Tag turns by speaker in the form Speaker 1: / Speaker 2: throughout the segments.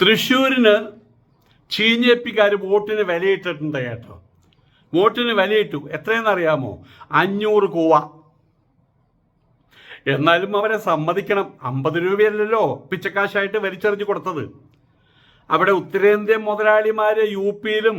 Speaker 1: തൃശ്ശൂരിന് ചീഞ്ഞേപ്പിക്കാർ വോട്ടിന് വിലയിട്ടിട്ടുണ്ട് കേട്ടോ. വോട്ടിന് വിലയിട്ടു. എത്രയെന്നറിയാമോ? അഞ്ഞൂറ് കൂവ. എന്നാലും അവരെ സമ്മതിക്കണം. അമ്പത് രൂപയല്ലല്ലോ പിച്ചക്കാശായിട്ട് വലിച്ചെറിഞ്ഞ് കൊടുത്തത്. അവിടെ ഉത്തരേന്ത്യൻ മുതലാളിമാർ യു പിയിലും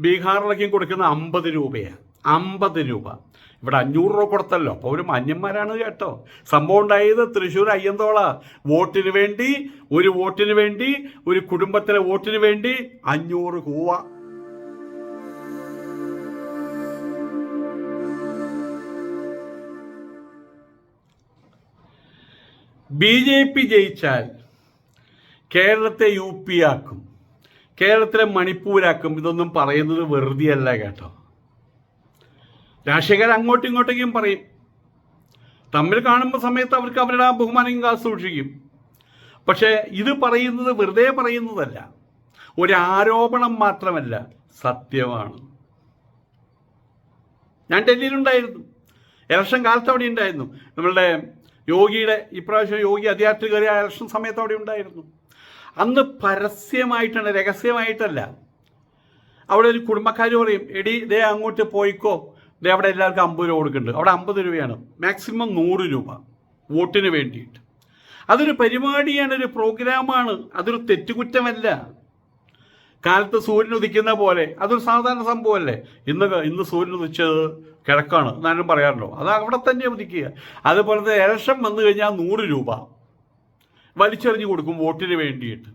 Speaker 1: ബീഹാറിലൊക്കെയും കൊടുക്കുന്ന അമ്പത് രൂപയാണ് അമ്പത് രൂപ. ഇവിടെ അഞ്ഞൂറ് രൂപ കൊടുത്തല്ലോ. അപ്പോൾ ഒരു മാന്യന്മാരാണ് കേട്ടോ. സംഭവം ഉണ്ടായത് തൃശ്ശൂർ അയ്യന്തോള. വോട്ടിന് വേണ്ടി ഒരു വോട്ടിന് വേണ്ടി ഒരു കുടുംബത്തിലെ വോട്ടിന് വേണ്ടി അഞ്ഞൂറ് കൂവ. ബി ജെ പി ജയിച്ചാൽ കേരളത്തെ യു പി ആക്കും. കേരളത്തിലെ മണിപ്പൂരാക്കും. ഇതൊന്നും പറയുന്നത് വെറുതെയല്ല കേട്ടോ. രാഷ്ട്രീയക്കാർ അങ്ങോട്ടും ഇങ്ങോട്ടേക്കും പറയും. തമ്മിൽ കാണുമ്പോൾ സമയത്ത് അവർക്ക് അവരുടെ ആ ബഹുമാനം സൂക്ഷിക്കും പക്ഷേ ഇത് പറയുന്നത് വെറുതെ പറയുന്നതല്ല. ഒരു ആരോപണം മാത്രമല്ല സത്യമാണ്. ഞാൻ ഡൽഹിയിലുണ്ടായിരുന്നു ഇലക്ഷൻ കാലത്ത് അവിടെ ഉണ്ടായിരുന്നു. നമ്മളുടെ യോഗിയുടെ ഇപ്രാവശ്യം യോഗി അധികാരത്തിൽ കയറിയ ഇലക്ഷൻ സമയത്ത് അവിടെ ഉണ്ടായിരുന്നു. അന്ന് പരസ്യമായിട്ടാണ് രഹസ്യമായിട്ടല്ല. അവിടെ ഒരു കുടുംബക്കാർ പറയും എടി ദേ അങ്ങോട്ട് പോയിക്കോ. ദേ അവിടെ എല്ലാവർക്കും അമ്പത് രൂപ കൊടുക്കുന്നുണ്ട്. അവിടെ അമ്പത് രൂപയാണ്. മാക്സിമം നൂറ് രൂപ വോട്ടിന് വേണ്ടിയിട്ട്. അതൊരു പരിപാടിയാണ് ഒരു പ്രോഗ്രാമാണ്. അതൊരു തെറ്റുകുറ്റമല്ല. കാലത്ത് സൂര്യൻ ഉദിക്കുന്ന പോലെ അതൊരു സാധാരണ സംഭവമല്ലേ? ഇന്ന് ഇന്ന് സൂര്യൻ ഉദിച്ചത് കിഴക്കാണ്. എന്നാലും പറയാറുണ്ടോ? അത് അവിടെ തന്നെ ഉദിക്കുക. അതുപോലെ തന്നെ ഇലക്ഷൻ വന്നു കഴിഞ്ഞാൽ നൂറ് രൂപ വലിച്ചെറിഞ്ഞു കൊടുക്കും വോട്ടിന് വേണ്ടിയിട്ട്.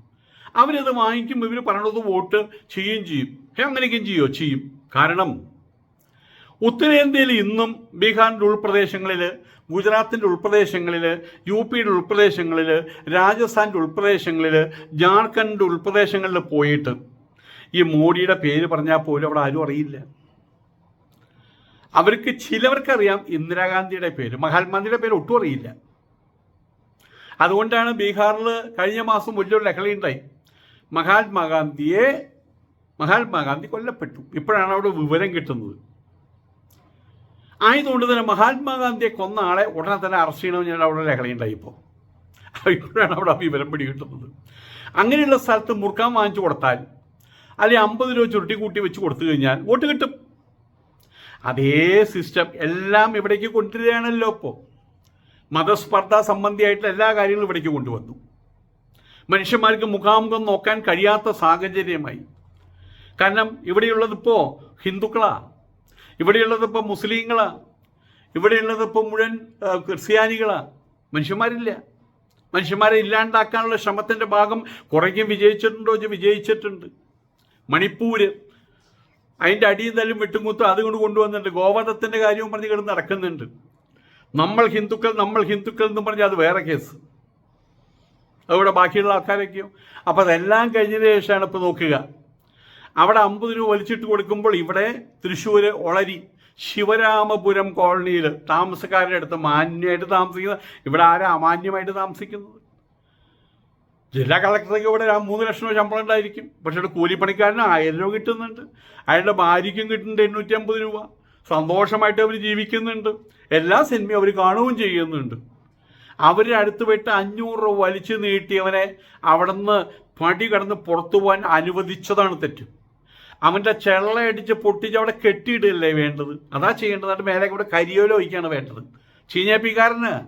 Speaker 1: അവരത് വാങ്ങിക്കും ഇവർ പറയണത് വോട്ട് ചെയ്യുകയും ചെയ്യും. അങ്ങനെയൊക്കെയും ചെയ്യുമോ ചെയ്യും. കാരണം ഉത്തരേന്ത്യയിൽ ഇന്നും ബീഹാറിന്റെ ഉൾപ്രദേശങ്ങളിൽ ഗുജറാത്തിന്റെ ഉൾപ്രദേശങ്ങളിൽ യു പിയുടെ ഉൾപ്രദേശങ്ങളിൽ രാജസ്ഥാന്റെ ഉൾപ്രദേശങ്ങളിൽ ജാർഖണ്ഡ് ഉൾപ്രദേശങ്ങളിൽ പോയിട്ട് ഈ മോഡിയുടെ പേര് പറഞ്ഞാൽ പോലും അവിടെ ആരും അറിയില്ല. അവർക്ക് ചിലവർക്കറിയാം ഇന്ദിരാഗാന്ധിയുടെ പേര്. മഹാത്മാഗാന്ധിയുടെ പേര് ഒട്ടും അറിയില്ല. അതുകൊണ്ടാണ് ബീഹാറിൽ കഴിഞ്ഞ മാസം വലിയൊരു ലഹളയുണ്ടായി മഹാത്മാഗാന്ധിയെ മഹാത്മാഗാന്ധി കൊല്ലപ്പെട്ടു. ഇപ്പോഴാണ് അവിടെ വിവരം കിട്ടുന്നത്. ആയതുകൊണ്ട് തന്നെ മഹാത്മാഗാന്ധിയെ കൊന്ന ആളെ ഉടനെ തന്നെ അറസ്റ്റ് ചെയ്യണമെന്ന് ഞാൻ അവിടെ ലഹളയുണ്ടായി ഇപ്പോൾ. ഇപ്പോഴാണ് അവിടെ വിവരം പിടി കിട്ടുന്നത് അങ്ങനെയുള്ള സ്ഥലത്ത് മുറുക്കാൻ വാങ്ങിച്ചു കൊടുത്താൽ അല്ലെങ്കിൽ അമ്പത് രൂപ ചുരുട്ടി കൂട്ടി വെച്ച് കൊടുത്തു കഴിഞ്ഞാൽ വോട്ട് കിട്ടും. അതേ സിസ്റ്റം എല്ലാം ഇവിടേക്ക് കൊണ്ടുവരികയാണല്ലോ ഇപ്പോൾ. മതസ്പർദ്ധ സംബന്ധിയായിട്ടുള്ള എല്ലാ കാര്യങ്ങളും ഇവിടേക്ക് കൊണ്ടുവന്നു. മനുഷ്യന്മാർക്ക് മുഖാമുഖം നോക്കാൻ കഴിയാത്ത സാഹചര്യമായി. കാരണം ഇവിടെയുള്ളതിപ്പോൾ ഹിന്ദുക്കളാ ഇവിടെയുള്ളതിപ്പോൾ ഇവിടെയുള്ളത് ഇവിടെയുള്ളതിപ്പോൾ മുഴുവൻ ക്രിസ്ത്യാനികളാണ് ക്രിസ്ത്യാനികളാ. മനുഷ്യന്മാരില്ല. മനുഷ്യന്മാരെ ഇല്ലാണ്ടാക്കാനുള്ള ശ്രമത്തിന്റെ ഭാഗം കുറേക്കും വിജയിച്ചിട്ടുണ്ടോ എന്ന് വിജയിച്ചിട്ടുണ്ട്. മണിപ്പൂര്. അതിന്റെ അടിയും തല്ലും വെട്ടുമുത്തും അതുകൊണ്ട് കൊണ്ടുവന്നിട്ടുണ്ട്. ഗോവധത്തിന്റെ കാര്യവും പറഞ്ഞ് കിടന്ന് നടക്കുന്നുണ്ട്. നമ്മൾ ഹിന്ദുക്കൾ നമ്മൾ ഹിന്ദുക്കൾ എന്ന് പറഞ്ഞാൽ അത് വേറെ കേസ്. അവിടെ ബാക്കിയുള്ള ആൾക്കാരൊക്കെയോ. അപ്പോൾ അതെല്ലാം കഴിഞ്ഞതിന് ശേഷമാണ് ഇപ്പോൾ നോക്കുക. അവിടെ അമ്പത് രൂപ വലിച്ചിട്ട് കൊടുക്കുമ്പോൾ ഇവിടെ തൃശ്ശൂർ ഒളരി ശിവരാമപുരം കോളനിയിൽ താമസക്കാരുടെ അടുത്ത് മാന്യമായിട്ട് താമസിക്കുന്ന ഇവിടെ ആരാ അമാന്യമായിട്ട് താമസിക്കുന്നത്? ജില്ലാ കളക്ടർക്ക് ഇവിടെ മൂന്ന് ലക്ഷം രൂപ ശമ്പളം ഉണ്ടായിരിക്കും. പക്ഷേ ഇവിടെ കൂലിപ്പണിക്കാരന് ആയിരം രൂപ കിട്ടുന്നുണ്ട്. അയാളുടെ ഭാര്യയ്ക്കും കിട്ടുന്നുണ്ട് എണ്ണൂറ്റി അമ്പത് രൂപ. സന്തോഷമായിട്ട് അവർ ജീവിക്കുന്നുണ്ട്. എല്ലാ സിനിമയും അവർ കാണുകയും ചെയ്യുന്നുണ്ട്. അവരുടെ അടുത്ത് പോയിട്ട് അഞ്ഞൂറ് രൂപ വലിച്ചു നീട്ടിയവനെ അവിടുന്ന് പടി കടന്ന് പുറത്തു പോകാൻ അനുവദിച്ചതാണ് തെറ്റ്. അവന്റെ ചെള്ളയടിച്ച് പൊട്ടിച്ച് അവിടെ കെട്ടിയിടല്ലേ വേണ്ടത്? അതാ ചെയ്യേണ്ടത്. എന്നിട്ട് മേലെ കൂടെ കരിയോല ഒഴിക്കുകയാണ് വേണ്ടത്. ചീഞ്ഞാപ്പിക്കാരന്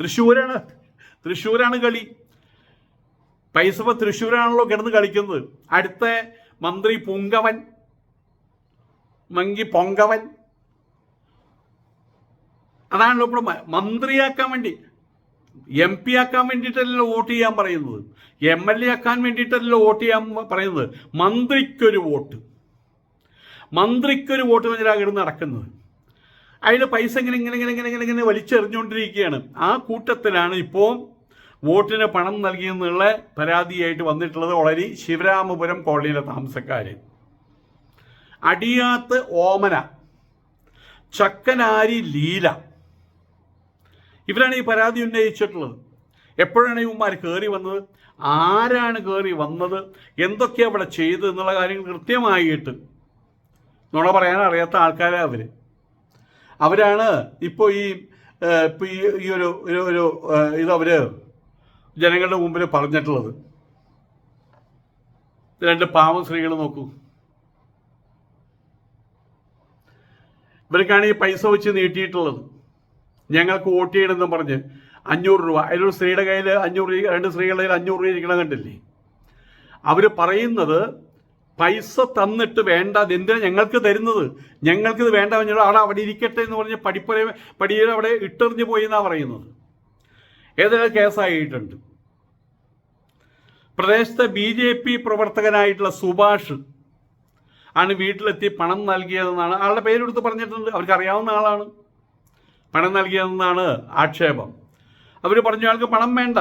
Speaker 1: തൃശ്ശൂരാണ്. തൃശ്ശൂരാണ് കളി. പൈസ തൃശ്ശൂരാണല്ലോ കിടന്ന് കളിക്കുന്നത്. അടുത്ത മന്ത്രി പുങ്കവൻ മങ്കി പൊങ്കവൻ. അതാണല്ലോ ഇപ്പോൾ മന്ത്രിയാക്കാൻ വേണ്ടി എം പി ആക്കാൻ വേണ്ടിയിട്ടല്ലോ വോട്ട് ചെയ്യാൻ പറയുന്നത്? എം എൽ എ ആക്കാൻ വേണ്ടിയിട്ടല്ലോ വോട്ട് ചെയ്യാൻ പറയുന്നത്? മന്ത്രിക്കൊരു വോട്ട്. മന്ത്രിക്കൊരു വോട്ട് വെച്ചിട്ടാണ് നടക്കുന്നത്. അതിൽ പൈസ ഇങ്ങനെ ഇങ്ങനെ ഇങ്ങനെ ഇങ്ങനെ ഇങ്ങനെ ഇങ്ങനെ വലിച്ചെറിഞ്ഞുകൊണ്ടിരിക്കുകയാണ്. ആ കൂട്ടത്തിലാണ് ഇപ്പോൾ വോട്ടിന് പണം നൽകിയെന്നുള്ള പരാതിയായിട്ട് വന്നിട്ടുള്ളത് വളരെ ശിവരാമപുരം കോളനിയിലെ താമസക്കാർ അടിയാത്ത് ഓമന. ചക്കനാരി ലീല. ഇവരാണ് ഈ പരാതി ഉന്നയിച്ചിട്ടുള്ളത്. എപ്പോഴാണ് ഇവന്മാർ കയറി വന്നത്? ആരാണ് കയറി വന്നത്? എന്തൊക്കെയാണ് അവിടെ ചെയ്തത് എന്നുള്ള കാര്യങ്ങൾ കൃത്യമായിട്ട് നുണ പറയാൻ അറിയാത്ത ആൾക്കാരാണ് അവർ അവരാണ് ഇപ്പോൾ ഈ ഈ ഒരു ഒരു ഒരു ഏഹ്, ജനങ്ങളുടെ മുമ്പിൽ പറഞ്ഞിട്ടുള്ളത്. രണ്ട് പാവം സ്ത്രീകൾ നോക്കൂ. ഇവർക്കാണ് ഈ പൈസ വെച്ച് നീട്ടിയിട്ടുള്ളത്. ഞങ്ങൾക്ക് വോട്ട് ചെയ്യണമെന്ന് പറഞ്ഞ് അഞ്ഞൂറ് രൂപ. അതിലൊരു സ്ത്രീയുടെ കയ്യിൽ അഞ്ഞൂറ് രണ്ട് സ്ത്രീകളുടെ കയ്യിൽ അഞ്ഞൂറ് രൂപ ഇരിക്കണം കണ്ടില്ലേ? അവർ പറയുന്നത് പൈസ തന്നിട്ട് വേണ്ട എന്തിനാ ഞങ്ങൾക്ക് തരുന്നത്? ഞങ്ങൾക്കിത് വേണ്ട പറഞ്ഞാൽ അവിടെ അവിടെ ഇരിക്കട്ടെ എന്ന് പറഞ്ഞ് പടിപ്പുര പടിയിൽ അവിടെ ഇട്ടെറിഞ്ഞ് പോയി എന്നാണ് പറയുന്നത്. ഏതൊക്കെ കേസായിട്ടുണ്ട് പ്രദേശത്തെ ബി ജെ പി പ്രവർത്തകനായിട്ടുള്ള സുഭാഷ് ആണ് വീട്ടിലെത്തി പണം നൽകിയതെന്നാണ്. ആളുടെ പേരെടുത്ത് പറഞ്ഞിട്ടുണ്ട്. അവർക്ക് അറിയാവുന്ന ആളാണ്. പണം നൽകിയതെന്നാണ് ആക്ഷേപം. അവർ പറഞ്ഞു അയാൾക്ക് പണം വേണ്ട.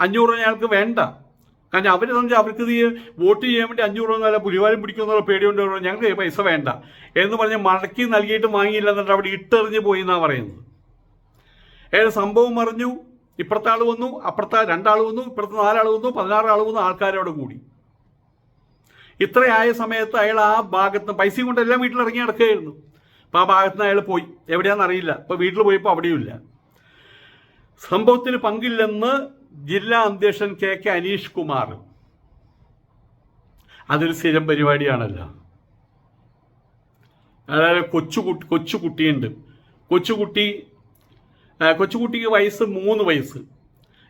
Speaker 1: അഞ്ഞൂറ് അയാൾക്ക് വേണ്ട. കാരണം അവർ തന്നെ അവർക്ക് ഈ വോട്ട് ചെയ്യാൻ വേണ്ടി അഞ്ഞൂറ് നല്ല പുലിവാലും പിടിക്കുന്നുള്ള പേടിയുണ്ട് ഞങ്ങൾക്ക് പൈസ വേണ്ട. എന്ന് പറഞ്ഞ് മടക്കി നൽകിയിട്ട് വാങ്ങിയില്ല എന്നിട്ട് അവിടെ ഇട്ടെറിഞ്ഞ് പോയി എന്നാണ് പറയുന്നത്. ഏത് സംഭവം അറിഞ്ഞു. ഇപ്പുറത്തെ ആൾ വന്നു അപ്പുറത്തെ രണ്ടാൾ വന്നു ഇപ്പുറത്തെ നാലാൾ വന്നു പതിനാറ് ആൾ വന്നു ആൾക്കാരോട് കൂടി. ഇത്രയായ സമയത്ത് അയാൾ ആ ഭാഗത്ത് പൈസയും കൊണ്ട് എല്ലാം വീട്ടിലിറങ്ങി നടക്കുകയായിരുന്നു. അപ്പോൾ ആ ഭാഗത്ത് നിന്ന് അയാൾ പോയി എവിടെയാണെന്നറിയില്ല ഇപ്പോൾ വീട്ടിൽ പോയപ്പോൾ അവിടെയുമില്ല. സംഭവത്തിന് പങ്കില്ലെന്ന് ജില്ലാ അധ്യക്ഷൻ കെ കെ അനീഷ് കുമാർ. അതൊരു സ്ഥിരം പരിപാടിയാണല്ലോ. അതായത് കൊച്ചുകുട്ടി കൊച്ചുകുട്ടിയുണ്ട് കൊച്ചുകുട്ടി കൊച്ചുകുട്ടിക്ക് വയസ്സ് മൂന്ന് വയസ്സ്.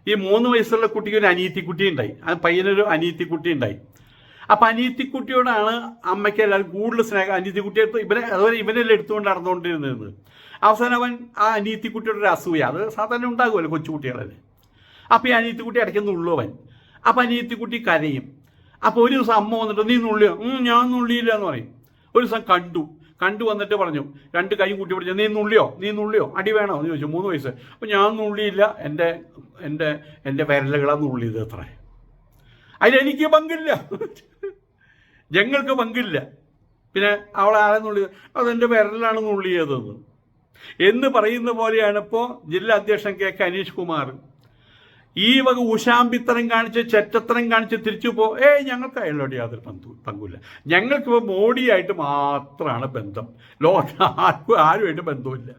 Speaker 1: ഈ മൂന്ന് വയസ്സുള്ള കുട്ടിക്ക് ഒരു അനിയത്തിക്കുട്ടി ഉണ്ടായി ആ പയ്യനൊരു അനിയത്തിക്കുട്ടി ഉണ്ടായി അപ്പം അനിയത്തിക്കുട്ടിയോടാണ് അമ്മയ്ക്ക് എല്ലാവരും കൂടുതൽ സ്നേഹം. അനിയത്തിക്കുട്ടി എടുത്ത് ഇവനെ അതുപോലെ ഇവനെല്ലാം എടുത്തുകൊണ്ട് നടന്നുകൊണ്ടിരുന്നത്. അവസാനം അവൻ ആ അനിയത്തിക്കുട്ടിയുടെ ഒരു അസൂയ. അത് സാധാരണ ഉണ്ടാകുമല്ലോ കൊച്ചുകുട്ടികളെ അപ്പോൾ ഈ അനിയത്തിക്കുട്ടി ഇടയ്ക്ക് അവൻ. അപ്പം അനിയത്തിക്കുട്ടി കരയും. അപ്പോൾ ഒരു ദിവസം അമ്മ വന്നിട്ട് നീ നുള്ളിയോ ഞാൻ നുള്ളിയില്ല എന്ന് പറയും. ഒരു ദിവസം കണ്ടു. കണ്ടു വന്നിട്ട് പറഞ്ഞു രണ്ട് കൈയും കൂട്ടി പിടിച്ചു നീ നുള്ളിയോ? നീ നുള്ളിയോ? അടി വേണോ? എന്ന് ചോദിച്ചു. മൂന്ന് വയസ്സ്. അപ്പോൾ ഞാൻ നുള്ളിയില്ല. എന്റെ എന്റെ എന്റെ വിരലുകളാണ് നുള്ളിയത് അത്ര. അതിലെനിക്ക് പങ്കില്ല. ഞങ്ങൾക്ക് പങ്കില്ല. പിന്നെ അവൾ ആരെന്നുള്ളി അതെന്റെ വിരലാണ് നുള്ളിയതെന്ന്. എന്ന് പറയുന്ന പോലെയാണ് ഇപ്പോൾ ജില്ലാ അധ്യക്ഷൻ കെ കെ അനീഷ് കുമാർ. ഈ വക ഉഷാമ്പിത്തരം കാണിച്ച് ചെറ്റത്തരം കാണിച്ച് തിരിച്ചു പോ ഏയ് ഞങ്ങൾക്ക് അയാളോട് യാതൊരു പങ്കു പങ്കുമില്ല. ഞങ്ങൾക്കിപ്പോൾ മോഡിയായിട്ട് മാത്രമാണ് ബന്ധം. ലോക ആർക്കും ആരുമായിട്ട് ബന്ധമില്ല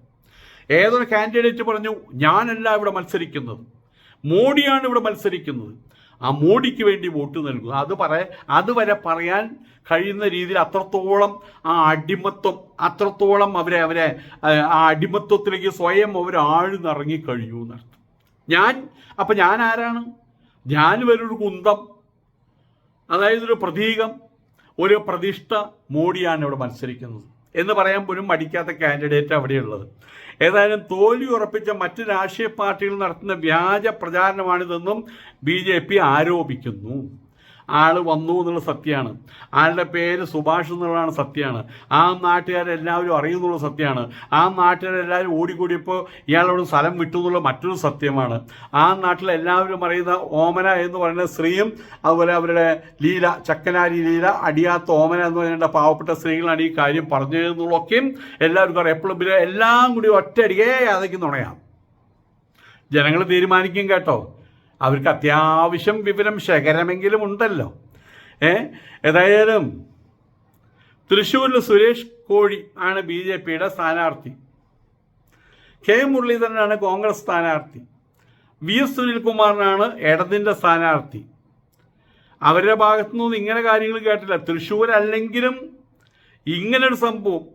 Speaker 1: ഏതൊരു കാൻഡിഡേറ്റ് പറഞ്ഞു ഞാനല്ല ഇവിടെ മത്സരിക്കുന്നത്. മോഡിയാണ് ഇവിടെ മത്സരിക്കുന്നത്. ആ മോഡിക്ക് വേണ്ടി വോട്ട് നൽകുക. അത് പറയ അതുവരെ പറയാൻ കഴിയുന്ന രീതിയിൽ അത്രത്തോളം ആ അടിമത്വം അത്രത്തോളം അവരെ അവരെ ആ, അടിമത്വത്തിലേക്ക് സ്വയം അവർ ആഴ്ന്നിറങ്ങി കഴിയൂ എന്നർത്ഥം. ഞാൻ അപ്പം ഞാൻ ആരാണ്? ഞാൻ വരൊരു കുന്തം. അതായത് ഒരു പ്രതീകം ഒരു പ്രതിഷ്ഠ മോഡിയാണ് ഇവിടെ മത്സരിക്കുന്നത്. എന്ന് പറയാൻ പോലും മടിക്കാത്ത കാൻഡിഡേറ്റ് അവിടെയുള്ളത്. ഏതായാലും തോൽവി ഉറപ്പിച്ച മറ്റ് രാഷ്ട്രീയ പാർട്ടികൾ നടത്തുന്ന വ്യാജ പ്രചാരണമാണിതെന്നും ബി ആരോപിക്കുന്നു. ആൾ വന്നു എന്നുള്ള സത്യമാണ്. ആളുടെ പേര് സുഭാഷ് എന്നുള്ളതാണ് സത്യമാണ്. ആ നാട്ടുകാരെല്ലാവരും അറിയുന്നുള്ള സത്യമാണ്. ആ നാട്ടുകാരെല്ലാവരും ഓടിക്കൂടിയപ്പോൾ ഇയാളോട് സ്ഥലം വിട്ടു എന്നുള്ള മറ്റൊരു സത്യമാണ്. ആ നാട്ടിലെ എല്ലാവരും അറിയുന്ന ഓമന എന്ന് പറയുന്ന സ്ത്രീയും അതുപോലെ അവരുടെ ലീല ചക്കനാരി ലീല അടിയാത്ത ഓമന എന്ന് പറയുന്ന പാവപ്പെട്ട സ്ത്രീകളാണ് ഈ കാര്യം പറഞ്ഞതെന്നുള്ളതൊക്കെയും എല്ലാവർക്കും അറിയാം. എപ്പോഴും പിന്നെ എല്ലാം കൂടി ഒറ്റയടിക്കേ അതൊക്കെ നുണയാം ജനങ്ങൾ തീരുമാനിക്കും കേട്ടോ. അവർക്ക് അത്യാവശ്യം വിവരം ശേഖരമെങ്കിലും ഉണ്ടല്ലോ. ഏ? ഏതായാലും തൃശ്ശൂരിൽ സുരേഷ് കോഴി ആണ് ബി ജെ പിയുടെ സ്ഥാനാർത്ഥി. കെ മുരളീധരനാണ് കോൺഗ്രസ് സ്ഥാനാർത്ഥി. വി എസ് സുനിൽകുമാറിനാണ് ഇടതിന്റെ സ്ഥാനാർത്ഥി. അവരുടെ ഭാഗത്തു നിന്നും ഇങ്ങനെ കാര്യങ്ങൾ കേട്ടില്ല. തൃശ്ശൂർ അല്ലെങ്കിലും ഇങ്ങനൊരു സംഭവം.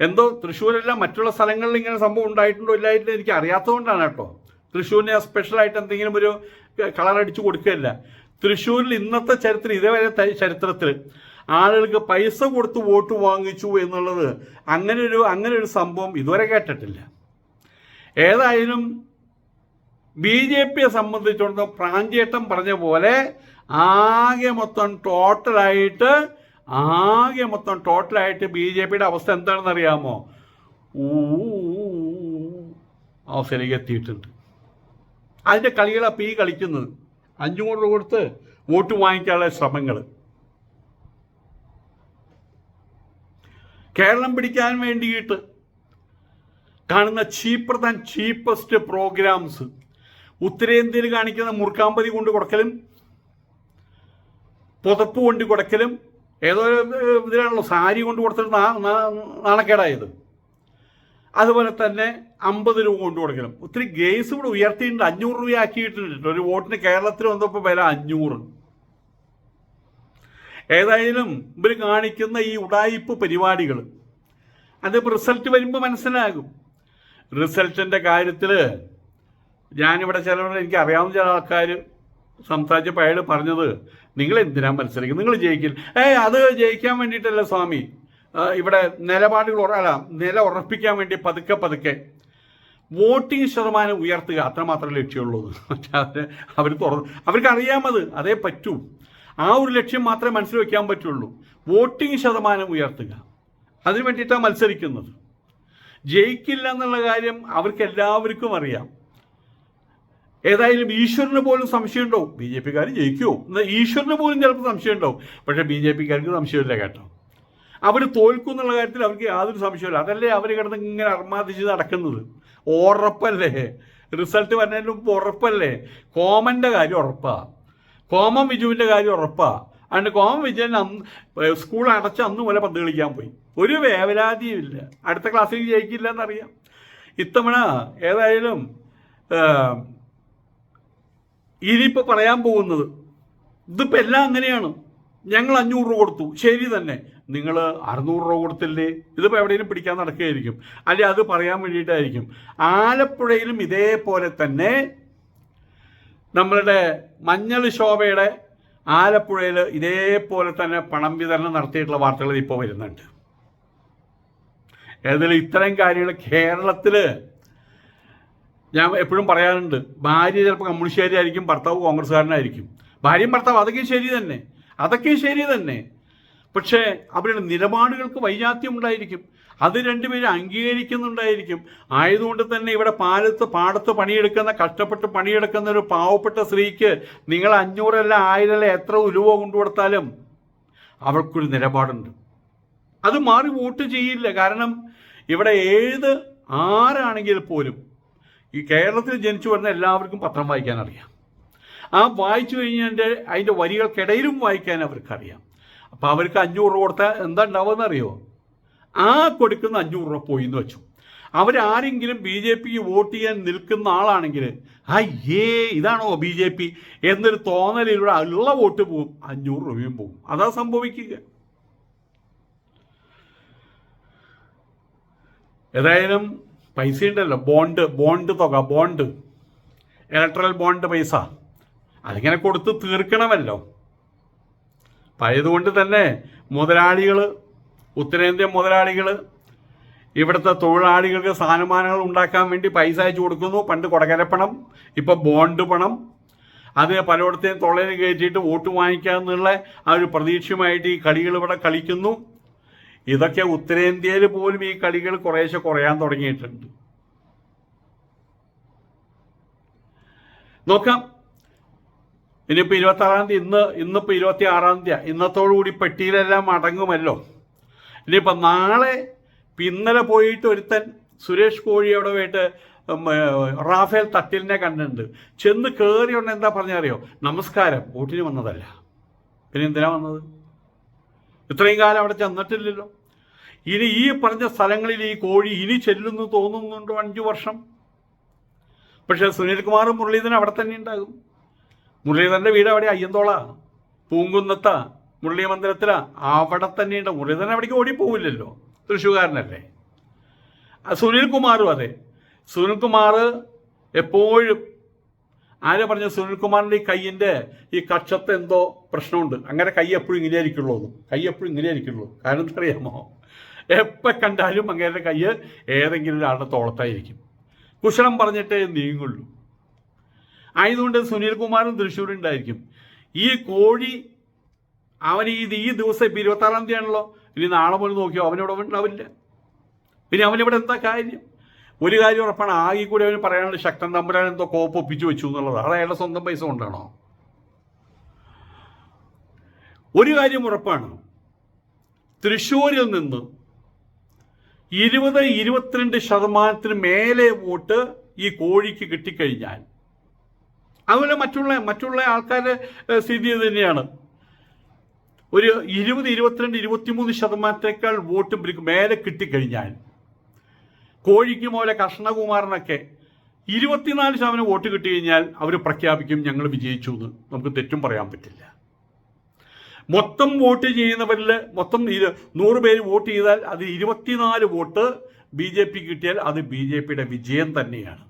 Speaker 1: എന്തോ തൃശ്ശൂരല്ല മറ്റുള്ള സ്ഥലങ്ങളിൽ ഇങ്ങനെ സംഭവം ഉണ്ടായിട്ടുണ്ടോ ഇല്ലായിട്ടോ എനിക്ക് അറിയാത്തതുകൊണ്ടാണ് കേട്ടോ. തൃശ്ശൂരിനെ സ്പെഷ്യലായിട്ട് എന്തെങ്കിലും ഒരു കളർ അടിച്ചു കൊടുക്കുകയല്ല. തൃശ്ശൂരിൽ ഇന്നത്തെ ചരിത്രം ഇതേവരെ ചരിത്രത്തിൽ ആളുകൾക്ക് പൈസ കൊടുത്ത് വോട്ട് വാങ്ങിച്ചു എന്നുള്ളത് അങ്ങനെ ഒരു അങ്ങനെ ഒരു സംഭവം ഇതുവരെ കേട്ടിട്ടില്ല. ഏതായാലും ബി ജെ പിയെ സംബന്ധിച്ചിടത്തോളം പ്രാഞ്ചേട്ടം പറഞ്ഞ പോലെ ആകെ മൊത്തം ടോട്ടലായിട്ട് ആകെ മൊത്തം ടോട്ടലായിട്ട് ബി ജെ പിയുടെ അവസ്ഥ എന്താണെന്ന് അറിയാമോ അവസ്ഥയിലേക്ക് എത്തിയിട്ടുണ്ട്. അതിന്റെ കളികളാണ് പി കളിക്കുന്നത്. അഞ്ചും കൂടെ കൊടുത്ത് വോട്ട് വാങ്ങിക്കാനുള്ള ശ്രമങ്ങൾ കേരളം പിടിക്കാൻ വേണ്ടിയിട്ട് കാണുന്ന ചീപ്പർ ദാൻ ചീപ്പസ്റ്റ് പ്രോഗ്രാംസ്. ഉത്തരേന്ത്യയിൽ കാണിക്കുന്ന മുറുക്കാമ്പതി കൊണ്ട് കൊടുക്കലും പുതപ്പ് കൊണ്ട് കൊടുക്കലും ഏതോ ഇതിലാണല്ലോ സാരി കൊണ്ട് കൊടുത്തിട്ട് നാണക്കേടായത്. അതുപോലെ തന്നെ അമ്പത് രൂപ കൊണ്ട് കൊടുക്കണം. ഒത്തിരി ഗേസ് ഇവിടെ ഉയർത്തിയിട്ടുണ്ട്. അഞ്ഞൂറ് രൂപ ആക്കിയിട്ടുണ്ട്. ഒരു വോട്ടിന് കേരളത്തിൽ വന്നപ്പോൾ വില അഞ്ഞൂറ്. ഏതായാലും ഇവർ കാണിക്കുന്ന ഈ ഉടായിപ്പ് പരിപാടികൾ അതിപ്പോൾ റിസൾട്ട് വരുമ്പോൾ മനസ്സിലാകും. റിസൾട്ടിന്റെ കാര്യത്തിൽ ഞാനിവിടെ ചിലവർ എനിക്ക് അറിയാവുന്ന ചില ആൾക്കാർ സംസാരിച്ചപ്പോൾ അയാൾ പറഞ്ഞത് നിങ്ങൾ എന്തിനാ മത്സരിക്കുന്നത്? നിങ്ങൾ ജയിക്കില്ല. ഏയ് അത് ജയിക്കാൻ വേണ്ടിയിട്ടല്ല സ്വാമി. ഇവിടെ നിലപാടുകൾ അല്ല നില ഉറപ്പിക്കാൻ വേണ്ടി പതുക്കെ പതുക്കെ വോട്ടിംഗ് ശതമാനം ഉയർത്തുക അത്രമാത്രം ലക്ഷ്യമുള്ളൂ. അവർ അവർ അവർക്ക് അറിയാമത് അതേ പറ്റൂ. ആ ഒരു ലക്ഷ്യം മാത്രമേ മനസ്സിൽ വയ്ക്കാൻ പറ്റുള്ളൂ. വോട്ടിംഗ് ശതമാനം ഉയർത്തുക. അതിനു വേണ്ടിയിട്ടാണ് മത്സരിക്കുന്നത്. ജയിക്കില്ല എന്നുള്ള കാര്യം അവർക്ക് എല്ലാവർക്കും അറിയാം. ഏതായാലും ഈശ്വരന് പോലും സംശയം ബി ജെ പിക്കാർ ജയിക്കുമോ എന്നാൽ ഈശ്വരന് പോലും ചിലപ്പോൾ സംശയം ഉണ്ടാവും പക്ഷേ ബി ജെ പിക്കാർക്ക് സംശയമില്ല കേട്ടോ. അവർ തോൽക്കും എന്നുള്ള കാര്യത്തിൽ അവർക്ക് യാതൊരു സംശയമില്ല അതല്ലേ അവർ കിടന്ന് ഇങ്ങനെ അർമാദിച്ച് നടക്കുന്നത്? ഉറപ്പല്ലേ? റിസൾട്ട് വരുന്നതിന് ഉറപ്പല്ലേ? കോമന്റെ കാര്യം ഉറപ്പാ. കോമൻ വിജുവിന്റെ കാര്യം ഉറപ്പാ. അതുകൊണ്ട് കോമൻ വിജയൻ അന്ന് സ്കൂൾ അടച്ച് അന്ന് പോലെ പന്ത് കളിക്കാൻ പോയി. ഒരു വേവലാതിയും ഇല്ല. അടുത്ത ക്ലാസ്സിൽ ജയിക്കില്ല എന്നറിയാം ഇത്തവണ ഏതായാലും ഇനിയിപ്പോൾ പറയാൻ പോകുന്നത് ഇതിപ്പോൾ എല്ലാം അങ്ങനെയാണ്. ഞങ്ങൾ അഞ്ഞൂറ് രൂപ കൊടുത്തു. ശരി തന്നെ. നിങ്ങൾ അറുന്നൂറ് രൂപ കൊടുത്തില്ലേ? ഇതിപ്പോൾ എവിടെയെങ്കിലും പിടിക്കാൻ നടക്കുകയായിരിക്കും. അല്ലെ അത് പറയാൻ വേണ്ടിയിട്ടായിരിക്കും. ആലപ്പുഴയിലും ഇതേപോലെ തന്നെ നമ്മളുടെ മഞ്ഞൾ ശോഭയുടെ ആലപ്പുഴയിൽ ഇതേപോലെ തന്നെ പണം വിതരണം നടത്തിയിട്ടുള്ള വാർത്തകൾ ഇപ്പോൾ വരുന്നുണ്ട്. ഏതായാലും ഇത്തരം കാര്യങ്ങൾ കേരളത്തിൽ ഞാൻ എപ്പോഴും പറയാറുണ്ട്. ഭാര്യ ചിലപ്പോൾ കമ്മ്യൂണിസ്റ്റുകാരായിരിക്കും ഭർത്താവ് കോൺഗ്രസ്സുകാരനായിരിക്കും. ഭാര്യയും ഭർത്താവ് അതൊക്കെ ശരി തന്നെ. അതൊക്കെ ശരി തന്നെ. പക്ഷേ അവരുടെ നിലപാടുകൾക്ക് വൈജാത്യം ഉണ്ടായിരിക്കും അത് രണ്ടുപേരും അംഗീകരിക്കുന്നുണ്ടായിരിക്കും. ആയതുകൊണ്ട് തന്നെ ഇവിടെ പാലത്ത് പാടത്ത് പണിയെടുക്കുന്ന കഷ്ടപ്പെട്ട് പണിയെടുക്കുന്ന ഒരു പാവപ്പെട്ട സ്ത്രീക്ക് നിങ്ങൾ അഞ്ഞൂറല്ല ആയിരല്ല എത്ര ഉലുവ കൊണ്ടുകൊടുത്താലും അവൾക്കൊരു നിലപാടുണ്ട്. അത് മാറി വോട്ട് ചെയ്യില്ല. കാരണം ഇവിടെ ഏത് ആരാണെങ്കിൽ പോലും ഈ കേരളത്തിൽ ജനിച്ചു വരുന്ന എല്ലാവർക്കും പത്രം വായിക്കാൻ അറിയാം ആ വായിച്ചു കഴിഞ്ഞതിന്റെ അതിന്റെ വരികൾക്കിടയിലും വായിക്കാൻ അവർക്കറിയാം. അപ്പോൾ അവർക്ക് അഞ്ഞൂറ് രൂപ കൊടുത്താൽ എന്താ ഉണ്ടാവുമെന്ന് അറിയോ ആ കൊടുക്കുന്ന അഞ്ഞൂറ് രൂപ പോയി എന്ന് വെച്ചു. അവരാരെങ്കിലും ബി ജെ പിക്ക് വോട്ട് ചെയ്യാൻ നിൽക്കുന്ന ആളാണെങ്കിൽ അയ്യേ ഇതാണോ ബി ജെ പി? എന്നൊരു തോന്നലിലൂടെ ഉള്ള വോട്ട് പോവും. അഞ്ഞൂറ് രൂപയും പോവും. അതാ സംഭവിക്കുക. ഏതായാലും പൈസ ഉണ്ടല്ലോ. ബോണ്ട് ബോണ്ട് തുക ബോണ്ട്. ഇലക്ട്രൽ ബോണ്ട് പൈസ. അതിങ്ങനെ കൊടുത്ത് തീർക്കണമല്ലോ. പഴയതുകൊണ്ട് തന്നെ മുതലാളികൾ ഉത്തരേന്ത്യൻ മുതലാളികൾ ഇവിടുത്തെ തൊഴിലാളികൾക്ക് സ്ഥാനമാനങ്ങൾ ഉണ്ടാക്കാൻ വേണ്ടി പൈസ അയച്ചു കൊടുക്കുന്നു. പണ്ട് കൊടകരപ്പണം ഇപ്പോൾ ബോണ്ട് പണം. അത് പലയിടത്തെയും തൊള്ളയിൽ കയറ്റിയിട്ട് വോട്ട് വാങ്ങിക്കാമെന്നുള്ള ആ ഒരു പ്രതീക്ഷയുമായിട്ട് ഈ കളികൾ ഇവിടെ കളിക്കുന്നു. ഇതൊക്കെ ഉത്തരേന്ത്യയിൽ പോലും ഈ കളികൾ കുറേശ്ശെ കുറയാൻ തുടങ്ങിയിട്ടുണ്ട്. നോക്കാം. ഇനിയിപ്പോൾ ഇരുപത്തി ആറാം തീയതി ഇന്ന് ഇന്നിപ്പോൾ ഇരുപത്തി ആറാം തീയതി ഇന്നത്തോടുകൂടി പെട്ടിയിലെല്ലാം അടങ്ങുമല്ലോ ഇനിയിപ്പോൾ നാളെ ഇന്നലെ പോയിട്ട് ഒരുത്തൻ സുരേഷ് കോഴി അവിടെ പോയിട്ട് റാഫേൽ തട്ടിലിനെ കണ്ടിട്ടുണ്ട്. ചെന്ന് കയറി ഉടനെ എന്താ പറഞ്ഞറിയോ? നമസ്കാരം. വോട്ടിന് വന്നതല്ല. പിന്നെ എന്തിനാ വന്നത്? ഇത്രയും കാലം അവിടെ ചെന്നിട്ടില്ലല്ലോ. ഇനി ഈ പറഞ്ഞ സ്ഥലങ്ങളിൽ ഈ കോഴി ഇനി ചെല്ലുന്നു തോന്നുന്നുണ്ടോ അഞ്ചു വർഷം? പക്ഷേ സുനിൽകുമാറും മുരളീധരൻ അവിടെ തന്നെ ഉണ്ടാകും. മുരളീധരന്റെ വീട് അവിടെ അയ്യന്തോള പൂങ്കുന്നത്ത മുരളി മന്ദിരത്തിലാ അവിടെ തന്നെയുണ്ട്. മുരളീധരൻ അവിടേക്ക് ഓടിപ്പോവില്ലല്ലോ. തൃശ്ശൂകാരനല്ലേ സുനിൽ സുനിൽകുമാറും അതെ. സുനിൽകുമാർ എപ്പോഴും ആരെ പറഞ്ഞു സുനിൽകുമാറിന്റെ ഈ കയ്യിന്റെ ഈ കക്ഷത്തെ എന്തോ പ്രശ്നമുണ്ട്. അങ്ങനെ കൈ എപ്പോഴും ഇങ്ങനെ ആയിരിക്കുള്ളൂ കൈ എപ്പോഴും ഇങ്ങനെ ആയിരിക്കുള്ളൂ. കാരണം എന്തറിയാമോ? എപ്പോൾ കണ്ടാലും അങ്ങേരുടെ കൈ ഏതെങ്കിലും ഒരാളുടെ തോളത്തായിരിക്കും. കുശലം പറഞ്ഞിട്ടേ നീങ്ങുള്ളൂ. ആയതുകൊണ്ട് സുനിൽകുമാറും തൃശ്ശൂരുണ്ടായിരിക്കും ഈ കോഴി അവൻ ഈ ഈ ദിവസം ഇപ്പം ഇരുപത്താറാം തീയതി ആണല്ലോ ഇനി നാളെ മുതൽ നോക്കിയോ അവനിവിടെ ഉണ്ടാവില്ല. പിന്നെ അവനിവിടെ എന്താ കാര്യം? ഒരു കാര്യം ഉറപ്പാണ് ആകെ കൂടി അവന് പറയാനുള്ള ശക്തൻ തമ്പുരാൻ എന്തോ കോപ്പ് ഒപ്പിച്ചു വെച്ചു എന്നുള്ളതാണ് അത് അയാളുടെ സ്വന്തം പൈസ കൊണ്ടാണോ? ഒരു കാര്യം ഉറപ്പാണ് തൃശ്ശൂരിൽ നിന്ന് ഇരുപത് ഇരുപത്തിരണ്ട് ശതമാനത്തിന് മേലെ വോട്ട് ഈ കോഴിക്ക് കിട്ടിക്കഴിഞ്ഞാൽ അതുപോലെ മറ്റുള്ള മറ്റുള്ള ആൾക്കാരുടെ സ്ഥിതി തന്നെയാണ്. ഒരു ഇരുപത് ഇരുപത്തിരണ്ട് ഇരുപത്തിമൂന്ന് ശതമാനത്തേക്കാൾ വോട്ട് മേലെ കിട്ടിക്കഴിഞ്ഞാൽ. കോഴിക്ക് പോലെ കൃഷ്ണകുമാറിനൊക്കെ ഇരുപത്തിനാല് ശതമാനം വോട്ട് കിട്ടി കഴിഞ്ഞാൽ അവർ പ്രഖ്യാപിക്കും ഞങ്ങൾ വിജയിച്ചു എന്ന്. നമുക്ക് തെറ്റും പറയാൻ പറ്റില്ല. മൊത്തം വോട്ട് ചെയ്യുന്നവരിൽ മൊത്തം നൂറ് പേര് വോട്ട് ചെയ്താൽ അത് ഇരുപത്തിനാല് വോട്ട് ബി ജെ പി കിട്ടിയാൽ അത് ബി ജെ പിയുടെ വിജയം തന്നെയാണ്.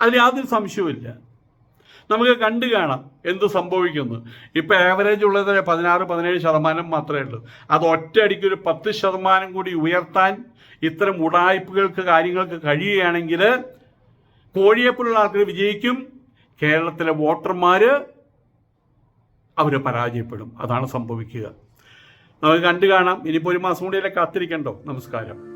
Speaker 1: അതിൽ യാതൊരു സംശയവുമില്ല. നമുക്ക് കണ്ടു കാണാം എന്ത് സംഭവിക്കുന്നു. ഇപ്പം ആവറേജ് ഉള്ളത് പതിനാറ് പതിനേഴ് ശതമാനം മാത്രമേ ഉള്ളൂ. അത് ഒറ്റയടിക്ക് ഒരു പത്ത് ശതമാനം കൂടി ഉയർത്താൻ ഇത്തരം ഉടായ്പകൾക്ക് കാര്യങ്ങൾക്ക് കഴിയുകയാണെങ്കിൽ കോഴിയെപ്പോലുള്ള ആൾക്കാർ വിജയിക്കും. കേരളത്തിലെ വോട്ടർമാർ അവർ പരാജയപ്പെടും. അതാണ് സംഭവിക്കുക. നമുക്ക് കണ്ടു കാണാം. ഇനിയിപ്പോൾ ഒരു മാസം കൂടിയല്ലേ കാത്തിരിക്കണ്ടോ? നമസ്കാരം.